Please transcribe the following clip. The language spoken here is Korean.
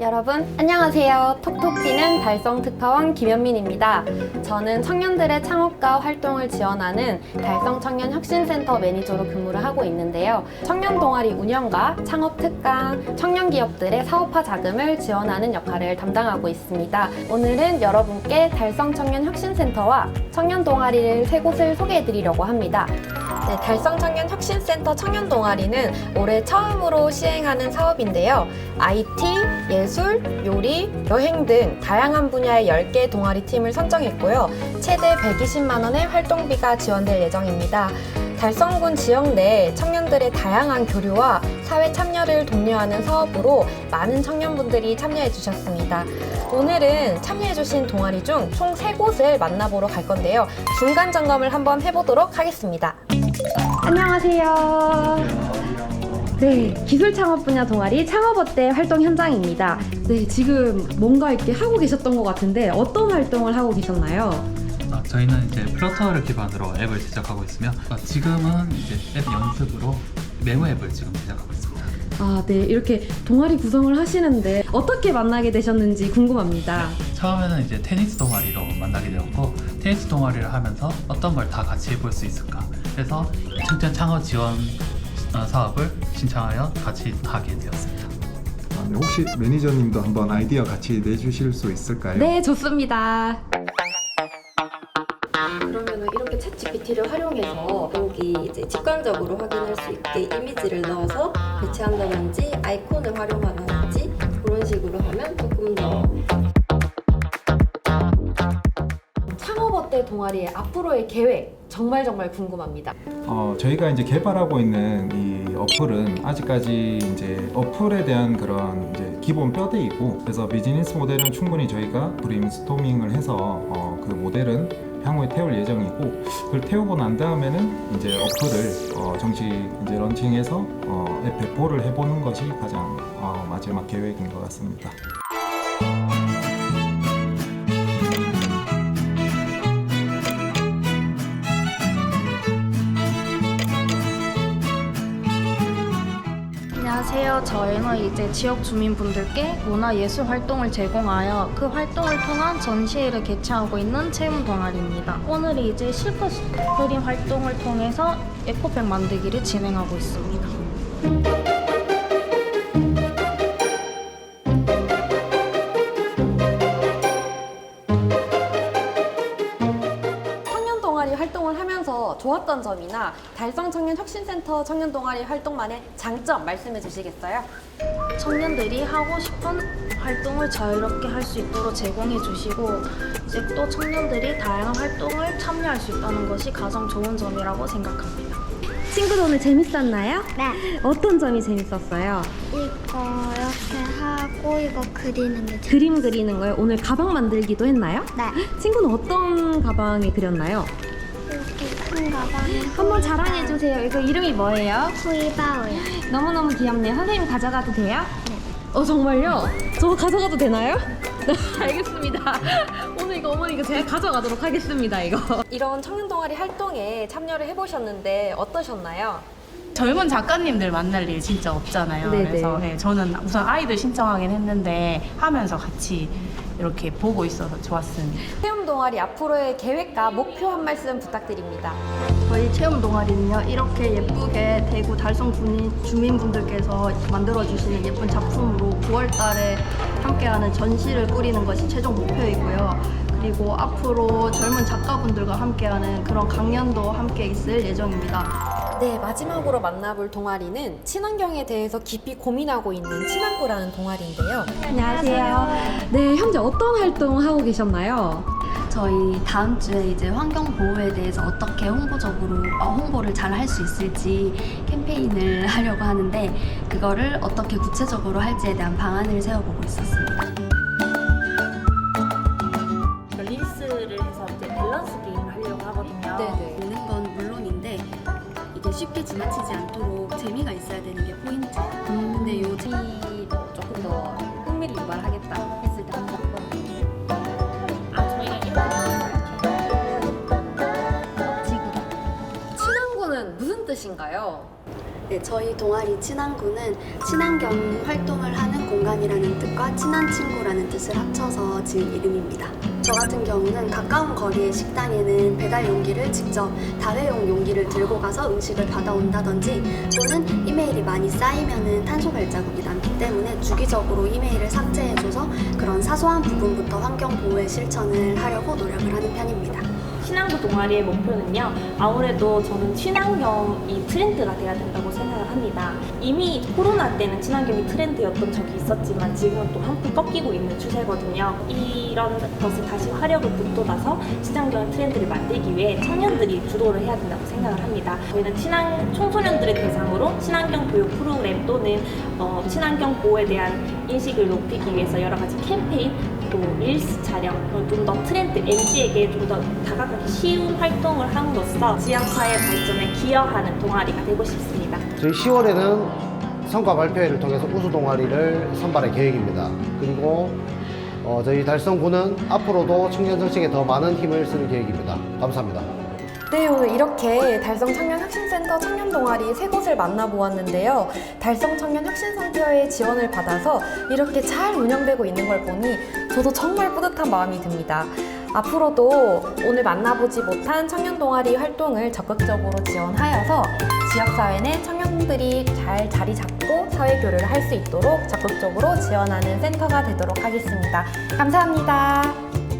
여러분 안녕하세요. 톡톡 튀는 달성 특파원 김현민입니다. 저는 청년들의 창업과 활동을 지원하는 달성 청년 혁신센터 매니저로 근무를 하고 있는데요. 청년 동아리 운영과 창업 특강, 청년 기업들의 사업화 자금을 지원하는 역할을 담당하고 있습니다. 오늘은 여러분께 달성 청년 혁신센터와 청년 동아리를 세 곳을 소개해 드리려고 합니다. 네, 달성 청년 혁신센터 청년 동아리는 올해 처음으로 시행하는 사업인데요. IT, 예술, 요리, 여행 등 다양한 분야의 10개 동아리 팀을 선정했고요. 최대 120만 원의 활동비가 지원될 예정입니다. 달성군 지역 내 청년들의 다양한 교류와 사회 참여를 독려하는 사업으로 많은 청년분들이 참여해 주셨습니다. 오늘은 참여해 주신 동아리 중총 3곳을 만나보러 갈 건데요. 중간 점검을 한번 해보도록 하겠습니다. 안녕하세요. 네, 기술 창업 분야 동아리 창업어때 활동 현장입니다. 네, 지금 뭔가 이렇게 하고 계셨던 것 같은데 어떤 활동을 하고 계셨나요? 아, 저희는 이제 플러터를 기반으로 앱을 제작하고 있으며 아, 지금은 이제 앱 연습으로 메모 앱을 지금 제작하고 있습니다. 아, 네, 이렇게 동아리 구성을 하시는데 어떻게 만나게 되셨는지 궁금합니다. 처음에는 이제 테니스 동아리로 만나게 되었고 테니스 동아리를 하면서 어떤 걸 다 같이 해볼 수 있을까 그래서 청년 창업 지원 어, 사업을 신청하여 같이 하게 되었습니다. 아, 네, 혹시 매니저님도 한번 아이디어 같이 내주실 수 있을까요? 네, 좋습니다. GPT를 활용해서 여기 이제 직관적으로 확인할 수 있게 이미지를 넣어서 배치한다든지 아이콘을 활용한다든지 그런 식으로 하면 조금 더 창업어때 동아리의 앞으로의 계획 정말 정말 궁금합니다. 어, 저희가 이제 개발하고 있는 이 어플은 아직까지 이제 어플에 대한 그런 이제 기본 뼈대이고 그래서 비즈니스 모델은 충분히 저희가 브레인스토밍을 해서 어, 그 모델은 향후에 태울 예정이고 그걸 태우고 난 다음에는 이제 어플을 어, 정식 이제 런칭해서 어, 앱 배포를 해보는 것이 가장 어, 마지막 계획인 것 같습니다. 하세요. 저희는 이제 지역 주민분들께 문화예술 활동을 제공하여 그 활동을 통한 전시회를 개최하고 있는 체험 동아리입니다. 오늘이 이제 실컷 그림 활동을 통해서 에코백 만들기를 진행하고 있습니다. 하면서 좋았던 점이나 달성 청년 혁신센터 청년 동아리 활동만의 장점 말씀해 주시겠어요? 청년들이 하고 싶은 활동을 자유롭게 할 수 있도록 제공해 주시고 이제 또 청년들이 다양한 활동을 참여할 수 있다는 것이 가장 좋은 점이라고 생각합니다. 친구들 오늘 재밌었나요? 네. 어떤 점이 재밌었어요? 이거 이렇게 하고 이거 그리는 게 재밌 그림 그리는 거요? 오늘 가방 만들기도 했나요? 네. 친구는 어떤 가방에 그렸나요? 큰 가방에 한번 자랑해 주세요. 이거 이름이 뭐예요? 후이바오요. 너무너무 귀엽네요. 선생님 가져가도 돼요? 어 정말요? 저 가져가도 되나요? 네, 알겠습니다. 오늘 이거 어머니 이거 제가 가져가도록 하겠습니다. 이거. 이런 청년 동아리 활동에 참여를 해보셨는데 어떠셨나요? 젊은 작가님들 만날 일 진짜 없잖아요. 네네. 그래서 네, 저는 우선 아이들 신청하긴 했는데 하면서 같이 이렇게 보고 있어서 좋았습니다. 체험 동아리 앞으로의 계획과 목표 한 말씀 부탁드립니다. 저희 체험 동아리는요 이렇게 예쁘게 대구 달성 주민, 주민 분들께서 만들어 주시는 예쁜 작품으로 9월달에 함께하는 전시를 꾸리는 것이 최종 목표이고요. 그리고 앞으로 젊은 작가분들과 함께하는 그런 강연도 함께 있을 예정입니다. 네, 마지막으로 만나볼 동아리는 친환경에 대해서 깊이 고민하고 있는 친환구라는 동아리인데요. 안녕하세요. 네, 현재 어떤 활동 하고 계셨나요? 저희 다음 주에 이제 환경 보호에 대해서 어떻게 홍보적으로 어, 홍보를 잘 할 수 있을지 캠페인을 하려고 하는데 그거를 어떻게 구체적으로 할지에 대한 방안을 세워보고 있었습니다. 재미 조금 더 흥미를 유발하겠다 했을 때 한번 아 저희가 이런 지구다. 친환구는 무슨 뜻인가요? 네, 저희 동아리 친한구는 친환경 활동을 하는 공간이라는 뜻과 친한 친구라는 뜻을 합쳐서 지은 이름입니다. 저 같은 경우는 가까운 거리의 식당에는 배달 용기를 직접 다회용 용기를 들고 가서 음식을 받아온다든지 또는 이메일이 많이 쌓이면은 탄소 발자국이 남기 때문에 주기적으로 이메일을 삭제해줘서 그런 사소한 부분부터 환경 보호의 실천을 하려고 노력을 하는 편입니다. 친환경 동아리의 목표는요. 아무래도 저는 친환경이 트렌드가 돼야 된다고 생각을 합니다. 이미 코로나 때는 친환경이 트렌드였던 적이 있었지만 지금은 또 한풀 꺾이고 있는 추세거든요. 이런 것을 다시 화력을 북돋아서 친환경 트렌드를 만들기 위해 청년들이 주도를 해야 된다고 생각을 합니다. 저희는 친환 청소년들을 대상으로 친환경 교육 프로그램 또는 어, 친환경 보호에 대한 인식을 높이기 위해서 여러 가지 캠페인 또 릴스 촬영, 좀 더 트렌드, MZ에게 좀 더 다가가기 쉬운 활동을 함으로써 지역사회 발전에 기여하는 동아리가 되고 싶습니다. 저희 10월에는 성과 발표회를 통해서 우수 동아리를 선발할 계획입니다. 그리고 어, 저희 달성구는 앞으로도 청년 정책에 더 많은 힘을 쓰는 계획입니다. 감사합니다. 네, 오늘 이렇게 달성 청년 혁신센터 청년 동아리 세 곳을 만나보았는데요. 달성 청년 혁신센터의 지원을 받아서 이렇게 잘 운영되고 있는 걸 보니 저도 정말 뿌듯한 마음이 듭니다. 앞으로도 오늘 만나보지 못한 청년 동아리 활동을 적극적으로 지원하여서 지역사회 내 청년들이 잘 자리 잡고 사회 교류를 할 수 있도록 적극적으로 지원하는 센터가 되도록 하겠습니다. 감사합니다.